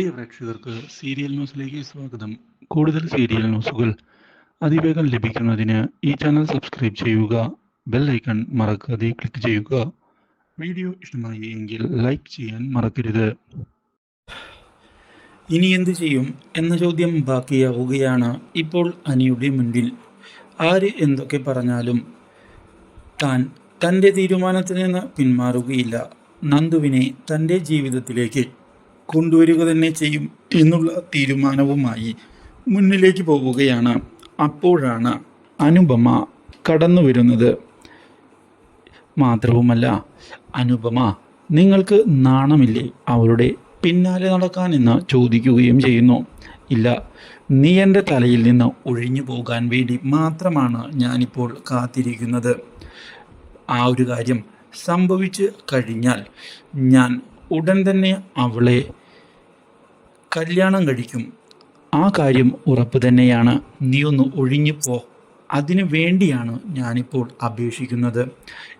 പ്രിയ പ്രേക്ഷകർക്ക് സീരിയൽ ന്യൂസിലേക്ക് സ്വാഗതം. കൂടുതൽ സീരിയൽ ന്യൂസുകൾ അതിവേഗം ലഭിക്കുന്നതിന് ഈ ചാനൽ സബ്സ്ക്രൈബ് ചെയ്യുക ബെൽ ഐക്കൺ മറക്കാതെ ക്ലിക്ക് ചെയ്യുക. വീഡിയോ ഇഷ്ടമായി എങ്കിൽ ലൈക്ക് ചെയ്യാൻ മറക്കരുത്. ഇനി എന്ത് ചെയ്യും എന്ന ചോദ്യം ബാക്കിയാവുകയാണ് ഇപ്പോൾ അനിയുടെ മുൻപിൽ. ആര് എന്തൊക്കെ പറഞ്ഞാലും താൻ തന്റെ തീരുമാനത്തിൽ നിന്ന് പിന്മാറുകയില്ല. നന്ദുവിനെ തന്റെ ജീവിതത്തിലേക്ക് കൊണ്ടുവരിക തന്നെ ചെയ്യും എന്നുള്ള തീരുമാനവുമായി മുന്നിലേക്ക് പോവുകയാണ്. അപ്പോഴാണ് അനുപമ കടന്നു വരുന്നത്. മാത്രവുമല്ല അനുപമ നിങ്ങൾക്ക് നാണമില്ലേ? അവരുടെ പിന്നാലെ നടക്കാൻ എന്ന് ചോദിക്കുകയും ചെയ്യുന്നു. ഇല്ല നീ എന്റെ തലയിൽ നിന്ന് ഒഴിഞ്ഞു പോകാൻ വേണ്ടി മാത്രമാണ് ഞാനിപ്പോൾ കാത്തിരിക്കുന്നത്. ആ ഒരു കാര്യം സംഭവിച്ച് കഴിഞ്ഞാൽ ഞാൻ ഉടൻ തന്നെ അവളെ കല്യാണം കഴിക്കും. ആ കാര്യം ഉറപ്പ് തന്നെയാണ്. നീ ഒന്ന് ഒഴിഞ്ഞു പോ. അതിനു വേണ്ടിയാണ് ഞാനിപ്പോൾ അപേക്ഷിക്കുന്നത്.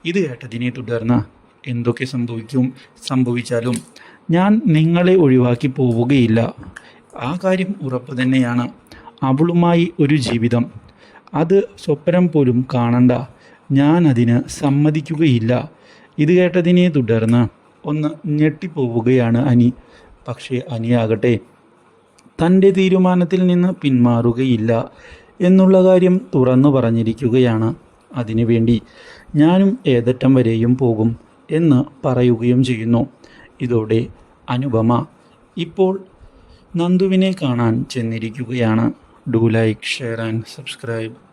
ഇത് കേട്ടതിനെ തുടർന്ന് എന്തൊക്കെ സംഭവിക്കും സംഭവിച്ചാലും ഞാൻ നിങ്ങളെ ഒഴിവാക്കി പോവുകയില്ല. ആ കാര്യം ഉറപ്പ് തന്നെയാണ്. അവളുമായി ഒരു ജീവിതം. അത് സ്വപ്നം പോലും കാണണ്ട. ഞാൻ അതിന് സമ്മതിക്കുകയില്ല. ഇത് കേട്ടതിനെ തുടർന്ന് ഒന്ന് ഞെട്ടിപ്പോവുകയാണ് അനി. പക്ഷേ അനിയാകട്ടെ തന്റെ തീരുമാനത്തിൽ നിന്ന് പിന്മാറുകയില്ല എന്നുള്ള കാര്യം തുറന്നു പറഞ്ഞിരിക്കുകയാണ്. അതിനുവേണ്ടി ഞാനും ഏതറ്റം വരെയും പോകും എന്ന് പറയുകയും ചെയ്യുന്നു. ഇതോടെ അനുപമ ഇപ്പോൾ നന്ദുവിനെ കാണാൻ ചെന്നിരിക്കുകയാണ്. Do like share and subscribe.